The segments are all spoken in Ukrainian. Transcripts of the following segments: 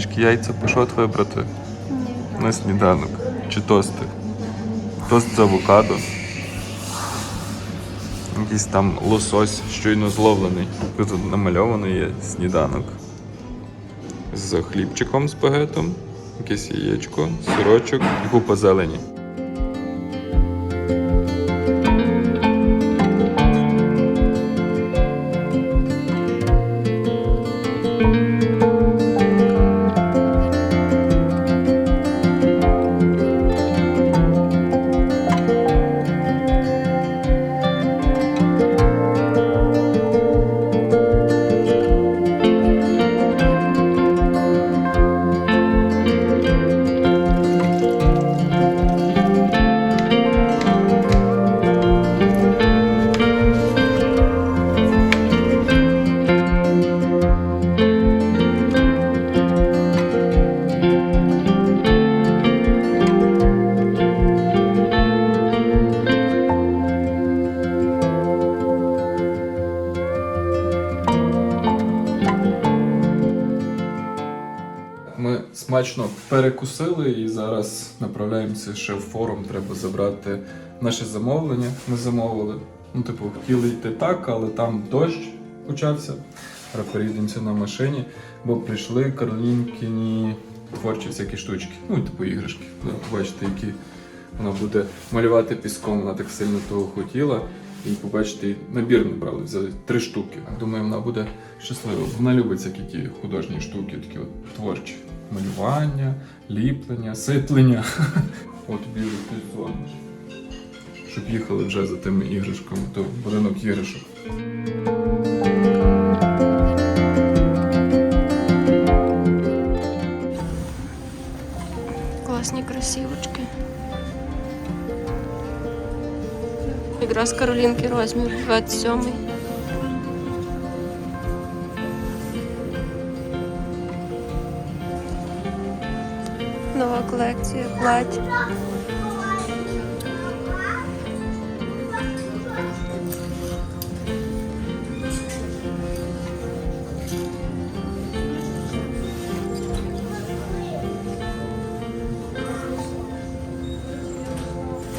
американські яйця пішов вибрати на сніданок чи тости. Тост з авокадо. Якийсь там лосось щойно зловлений. Тут намальований є сніданок. З хлібчиком з багетом, якесь яєчко, сирочок і купа зелені. Смачно перекусили і зараз направляємося ще в форум. Треба забрати наше замовлення. Ми замовили. Ну, типу, хотіли йти так, але там дощ почався. Переїдемося на машині, бо прийшли Каролінкіні творчі всякі штучки. Ну, типу іграшки. Побачите, які вона буде малювати піском. Вона так сильно того хотіла. І побачите, набір набрали, взяли три штуки. Думаю, вона буде щаслива. Вона любить всякі ті художні штуки, такі от творчі. Малювання, ліплення, сиплення. От ти дзвониш. Щоб їхали вже за тими іграшками, то будинок іграшок. Класні красивочки. Якраз Каролінки розмір 27. Нова колекція плать.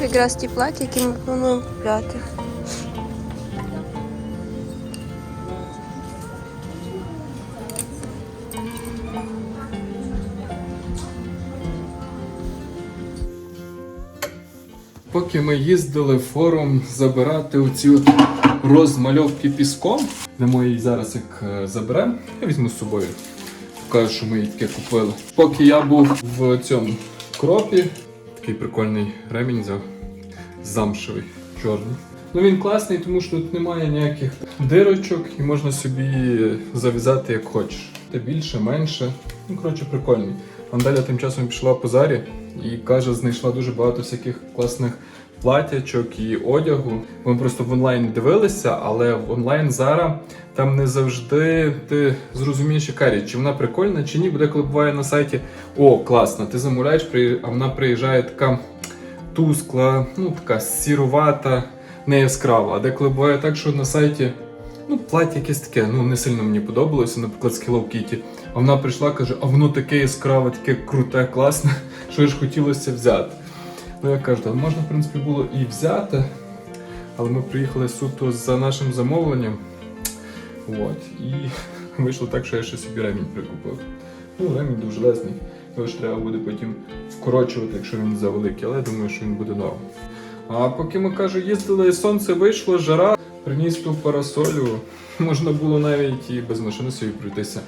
Якраз ті плаття, які ми плануємо купляти. Поки ми їздили форум забирати оці розмальовки піском, де ми її зараз як е, заберемо, я візьму з собою. Покажу, що ми її таке купили. Поки я був в цьому кропі, такий прикольний ремінь взяв замшевий, чорний. Ну він класний, тому що тут немає ніяких дирочок і можна собі зав'язати як хочеш. Та більше, менше. Ну, коротше, прикольний. Андаля тим часом пішла по зарі і каже, знайшла дуже багато всяких класних платячок і одягу. Ми просто в онлайн дивилися, але в онлайн зараз там не завжди ти зрозумієш, яка річ, чи вона прикольна, чи ні. Буде коли буває на сайті О, класно, ти замовляєш, а вона приїжджає така тускла, ну така сірувата, не яскрава. А деколи буває так, що на сайті ну, плаття якесь таке, ну не сильно мені подобалося, наприклад, з Hello Kitty. А вона прийшла каже, а воно таке яскраве, таке круте, класне, що ж хотілося взяти. Ну я кажу, «Та можна, в принципі, було і взяти, але ми приїхали суто за нашим замовленням. От, і вийшло так, що я ще собі ремінь прикупив. Ну, ремінь дуже лесний. Його ж треба буде потім вкорочувати, якщо він завеликий, але я думаю, що він буде норм. А поки ми кажу, їздили, сонце вийшло, жара, приніс ту парасолю. Можна було навіть і без машини собі пройтися.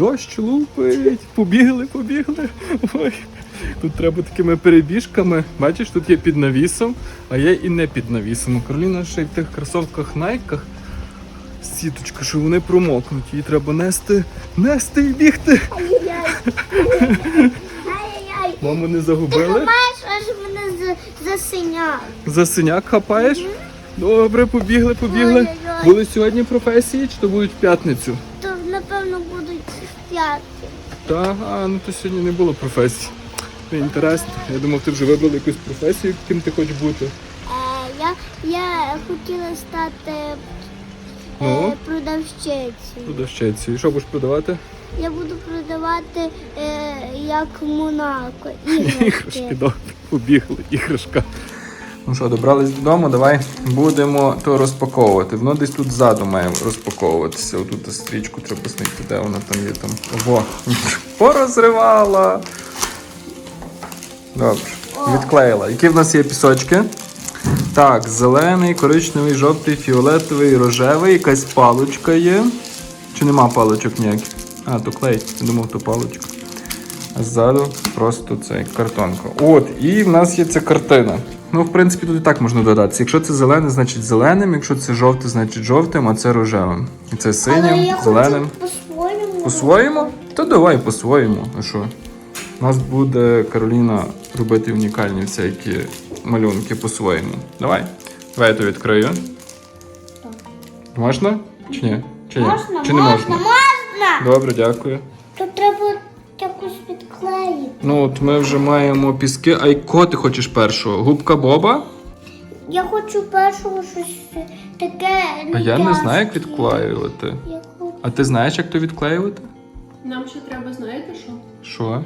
Дощ лупить, побігли, побігли. Ой. Тут треба такими перебіжками. Бачиш, тут є під навісом, а є і не під навісом. Кароліна ще й в тих кросовках найках. Сіточка, що вони промокнуть. Її треба нести, нести і бігти. Маму не Ти загубили. хапаєш, аж мене за- засиняв. За синяк хапаєш? Добре, побігли, побігли. Були сьогодні професії, чи то будуть в п'ятницю? То напевно будуть п'яти. Та, а ну то сьогодні не було професій. Не інтересно. Я думав, ти вже вибрала якусь професію, ким ти хочеш бути. Е, я, я хотіла стати е, Ну? продавщицею. Продавщиці. І що будеш продавати? я буду продавати е, як Монако. Іграшки, Іграшки. добре, побігли, іграшка. Ну що, добрались додому, давай будемо то розпаковувати. Воно десь тут ззаду має розпаковуватися. Отут стрічку треба знайти, де вона там є там. Ого, порозривала. Добре, відклеїла. Які в нас є пісочки? Так, зелений, коричневий, жовтий, фіолетовий, рожевий, якась паличка є. Чи нема паличок ніяких? А, то клей. Я думав, то паличка. А ззаду просто цей картонка. От, і в нас є ця картина. Ну, в принципі, тут і так можна додатися. Якщо це зелене, значить зеленим, якщо це жовте, значить жовтим, а це рожевим. І це Але синім, я зеленим. хочу по-своєму. По-своєму? То давай по-своєму. А що? У нас буде Кароліна робити унікальні всякі малюнки по-своєму. Давай. Давай я то відкрию. Можна? Чи ні? Чи ні? Можна, Чи не можна, можна? можна. Добре, дякую. Тут треба якось Ну, от ми вже маємо піски. А кого ти хочеш першого? Губка Боба? Я хочу першого щось таке. А я не знаю, як відклеювати. Я хочу. А ти знаєш, як то відклеювати? Нам ще треба, знаєте що? Що?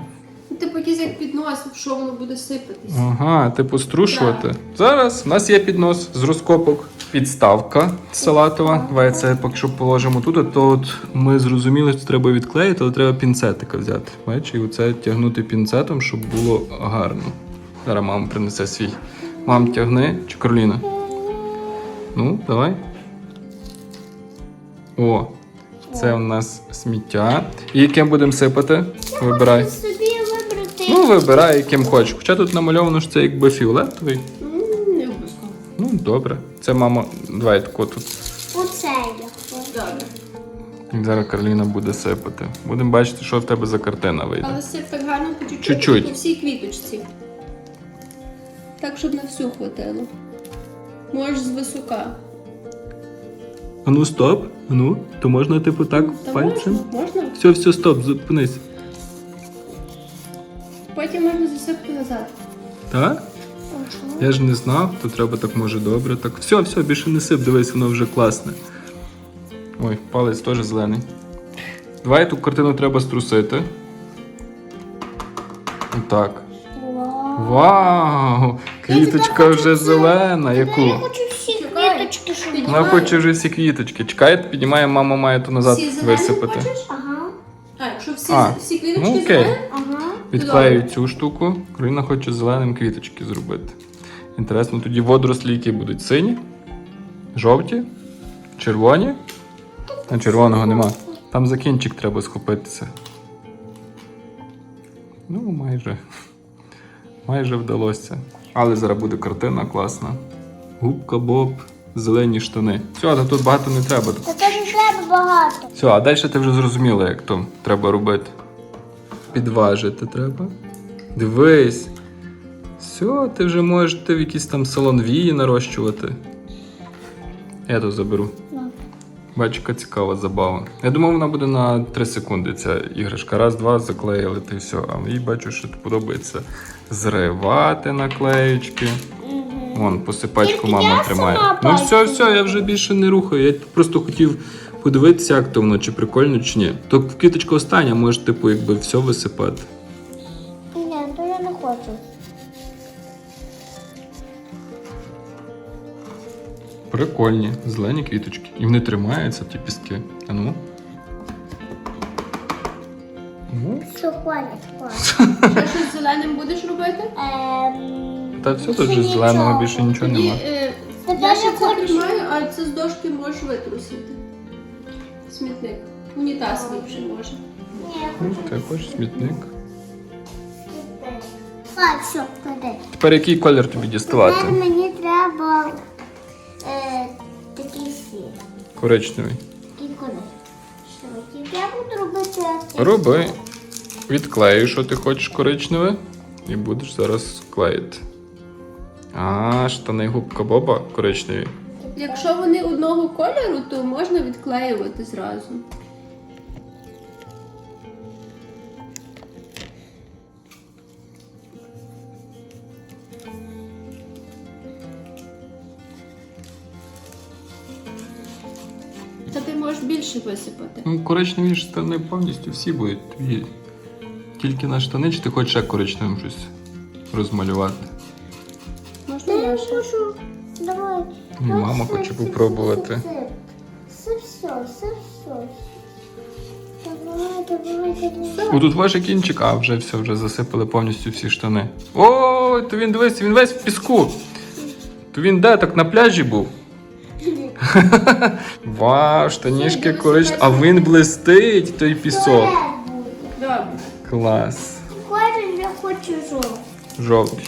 Ну, Типу якийсь як піднос, в що воно буде сипатись. Ага, типу струшувати. Зараз у нас є піднос з розкопок. Підставка салатова. Давай це поки що положимо тут. А то от ми зрозуміли, що треба відклеїти, але треба пінцетика взяти. Бачиш, і оце тягнути пінцетом, щоб було гарно. Зараз мама принесе свій. Мам, тягни чи Кароліна? Ну, давай. О, це у нас сміття. І яким будемо сипати? Вибирай. Ну, вибирай, яким хочеш. Хоча тут намальовано, що це якби фіолетовий. М, Не обов'язково. Ну, добре. Це мама. Давай тако тут. Оце я хочу. Добре. І зараз Кароліна буде сипати. Будемо бачити, що в тебе за картина вийде. Але сип так гарно по чуть-чуть. Чуть-чуть. По всій квіточці. Так, щоб на всю хватило. Можеш з висока. А ну стоп. А ну, то можна, типу, так Та пальцем. можна? Можна? Все, все, стоп, зупинись. Потім можна засипати назад. Так? Я ж не знав, то треба так може добре. Так, все, все, більше не сип, дивись, воно вже класне. Ой, палець теж зелений. Давай ту картину треба струсити. Отак. Вау. Вау! Квіточка вже зелена. Яку? Я хочу всі Чекай. квіточки, щоб Піднімай. Вона хоче вже всі квіточки. Чекай, піднімає, мама має то назад Всі зелені висипати. хочеш? Ага, А, якщо всі, А, всі квіточки ну, окей. зелені? Відклею цю штуку. Кароліна хоче зеленим квіточки зробити. Інтересно, тоді водорослі, які будуть сині, жовті, червоні. А червоного нема. Там за кінчик треба схопитися. Ну, майже. Майже вдалося. Але зараз буде картина класна. Губка Боб, зелені штани. Все, та тут багато не треба. Та це не треба багато. Все, а далі ти вже зрозуміла, як то треба робити. Підважити треба. Дивись. Все, ти вже можеш ти в якийсь там салон вії нарощувати. Я то заберу. Добре. Бачу, яка цікава забава. Я думав, вона буде на 3 секунди ця іграшка. Раз, два, заклеїли ти все. А їй бачу, що подобається зривати наклеючки. Вон, посипачку мама тримає. Ну все, все, я вже більше не рухаю. Я просто хотів подивитися, як то воно, чи прикольно, чи ні. То квіточка остання, може, типу, якби все висипати. Ні, то я не хочу. Прикольні, зелені квіточки. І вони тримаються, ті піски. А ну. Ну, Що хвалять, хвалять. Щось зеленим будеш робити? Ем, Та все, тут же зеленого більше нічого Тоді нема. е, я ще це хочу. тримаю, а це з дошки можеш витрусити. Смітник. Унітаз ліпше може. Ні, я хочу. смітник. А, все, клади. Тепер який колір тобі Тепер діставати? мені треба е, такий сір. Коричневий. Такий колір. Що, тільки я буду робити. Роби. Відклею, що ти хочеш коричневе, і будеш зараз клеїти. А, штани губка Боба коричневі. Якщо вони одного кольору, то можна відклеювати зразу. Та ти можеш більше висипати. Ну, коричневі штани повністю всі будуть твої. Тільки на штани, чи ти хочеш ще коричневим щось розмалювати? Можна Я Яша? Можу. Давай. Мама хоче попробувати. Все, все, все, все. Давай, давай, давай. О, тут ваш кінчик, а вже все, вже засипали повністю всі штани. О, то він дивись, він весь в піску. То він де так на пляжі був? Вау, штанішки коричневі. А він блистить, той пісок. Клас. Колір я хочу жовтий. Жовтий.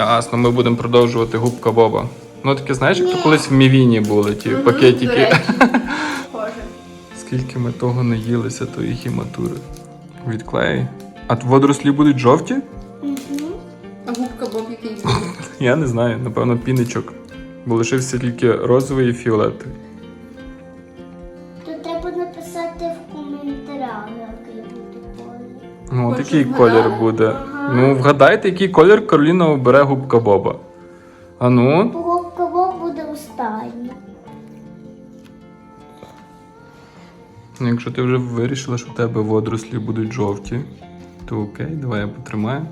Ясно, ми будемо продовжувати губка Боба. Ну таке, знаєш, як то колись в Мівіні були ті пакетики. Скільки ми того наїлися, тої хіматури. Відклеї. А водорослі будуть жовті? А губка Боб який буде? Я не знаю, напевно, піничок. Бо лишився тільки розовий і фіолетовий. То треба написати в коментарях, який буде колір. Ну, такий колір буде. Ну, вгадайте, який колір Кароліна обере губка Боба. А ну, Бо кого буде останній. ну, якщо ти вже вирішила, що в тебе водорослі будуть жовті, то окей, давай я потримаю,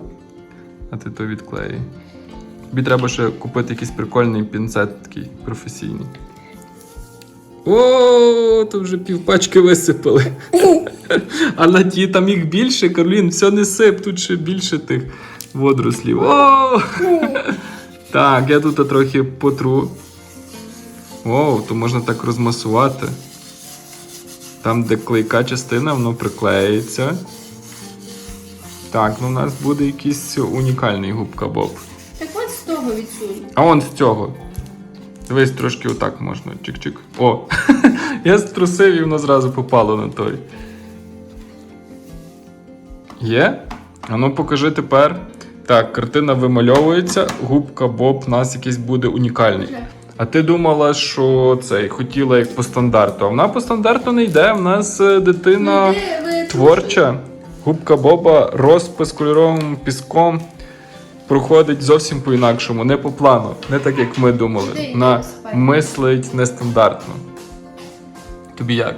а ти то відклеїй. Тобі треба ще купити якийсь прикольний пінцет такий професійний. О, то вже півпачки висипали. А на ті там їх більше, Каролін, все не сип, тут ще більше тих водорослів. О! Так, я тут трохи потру. О, то можна так розмасувати. Там, де клейка частина, воно приклеїться. Так, ну у нас буде якийсь унікальний губка Боб. Так от з того відсунь. А он з цього. Дивись, трошки отак можна. Чик-чик. О! Я струсив і воно зразу попало на той. Є? А ну покажи тепер. Так, картина вимальовується, губка Боб у нас якийсь буде унікальний. А ти думала, що цей хотіла як по стандарту. А вона по стандарту не йде. В нас е, дитина Ну, творча. Губка Боба, розпис кольоровим піском проходить зовсім по-інакшому, не по плану, не так як ми думали. Вона мислить нестандартно. Тобі як?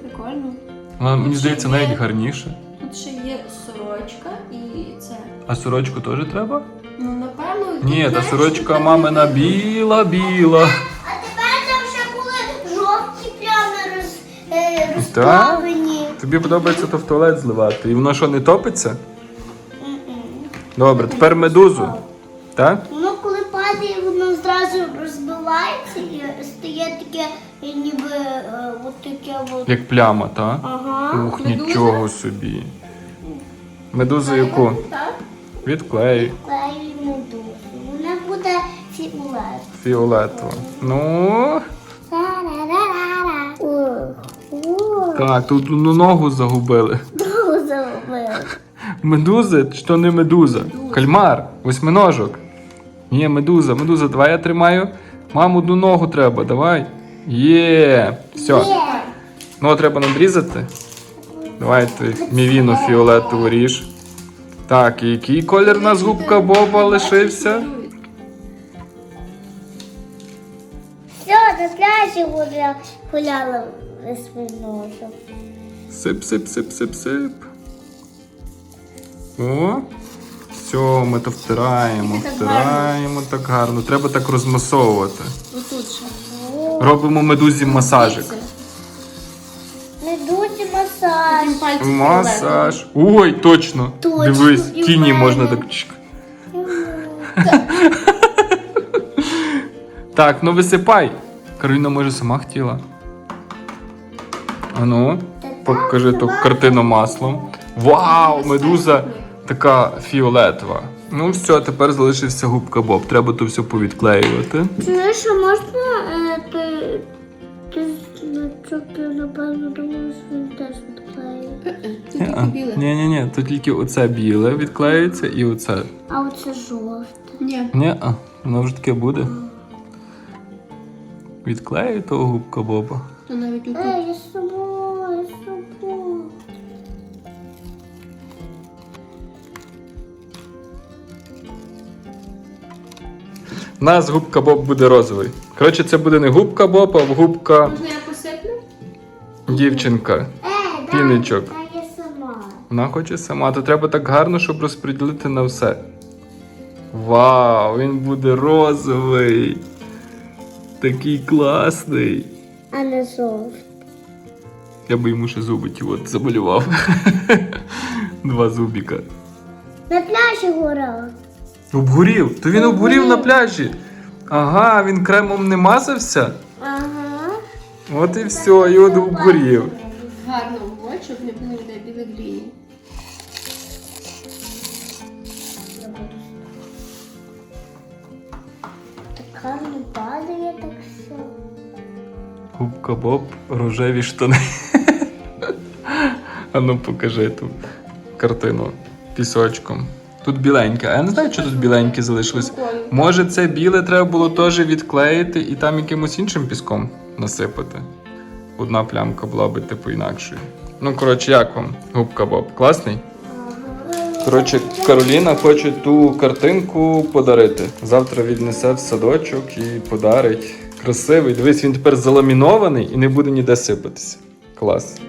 Прикольно. Вона, мені здається, є- навіть гарніше. Тут ще є сорочка і це. А сорочку теж треба? Ну, напевно. Ні, та сорочка мамина біла-біла. А тепер там ще були жовті плями роз, е, розплавлені. Тобі подобається то в туалет зливати. І воно що, не топиться? Добре, тепер медузу. Так? Воно коли падає, воно зразу розбивається і стає таке, ніби е, от таке от. Як пляма, так? Ага. Ух, Медуза? нічого собі. Медузу яку? Так. Відклей. Клею медузу. Вона буде фіолет. Фіолетово. Ну. Та-ра-ра-ра-ра. Ух, ух. Так, тут ну, ногу загубили. Зробив. Що не медуза? Кальмар, восьминожок. Ні, медуза, медуза, давай я тримаю. Мам, одну ногу треба, давай. Є. Все. Ну, треба надрізати. Давай ти мівіну фіолетову ріж. Так, і який колір у нас губка Боба лишився? Все, гуля, гуляла весною. Сип, сип, сип, сип, сип. О. Все, ми то втираємо, Так втираємо так гарно. Треба так розмасовувати. Отут ще. Робимо медузі масажик. Медузі масаж. Масаж. Ой, точно. Точно, Дивись, і тіні мене. можна так. Так, ну висипай. Кароліна, може, сама хотіла. Ану, покажи ту картину маслом. Вау, медуза така фіолетова. Ну все, тепер залишився губка Боб. Треба то все повідклеювати. Знаєш, а можна е, ти, ти я напевно думаю, що він теж відклеїв. Тільки біле. Ні, ні, ні, тут тільки оце біле відклеюється і оце. А оце жовте. Ні. Ні, а воно вже таке буде. Відклею того губка Боба. То навіть тут. Ей, я з собою, У нас губка Боб буде розовий. Коротше, це буде не губка Боб, а губка. Можна я посиплю? дівчинка. Е, Піничок. дай я сама. Вона хоче сама, то треба так гарно, щоб розподілити на все. Вау, він буде розовий. Такий класний. А не жовтий. Я би йому ще зуби ті от замалював. Два зубіка. На пляжі гуляла. Обгорів. То він обгорів на пляжі. Ага, він кремом не мазався. Ага. От і все, і от обгорів. Гарно вводь, щоб не було ніде білих ліній. Така не падає, так все. Губка Боб, рожеві штани. А ну покажи ту картину пісочком. Тут біленьке. А я не знаю, що тут біленьке залишилось. Може, це біле треба було теж відклеїти і там якимось іншим піском насипати. Одна плямка була би типу інакшою. Ну, коротше, як вам, губка Боб? Класний? Коротше, Кароліна хоче ту картинку подарити. Завтра віднесе в садочок і подарить. Красивий. Дивись, він тепер заламінований і не буде ніде сипатися. Клас.